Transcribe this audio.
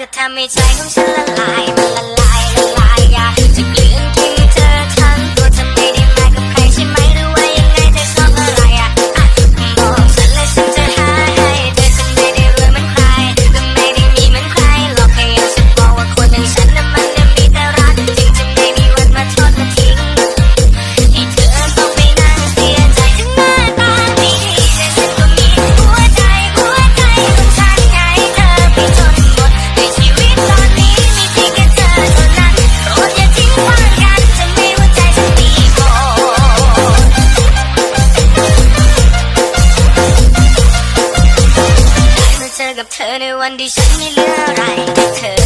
ก็ทำให้ใจของฉันละลายมันละลาย กับเธอในวันที่ฉันไม่เหลืออะไรเธอ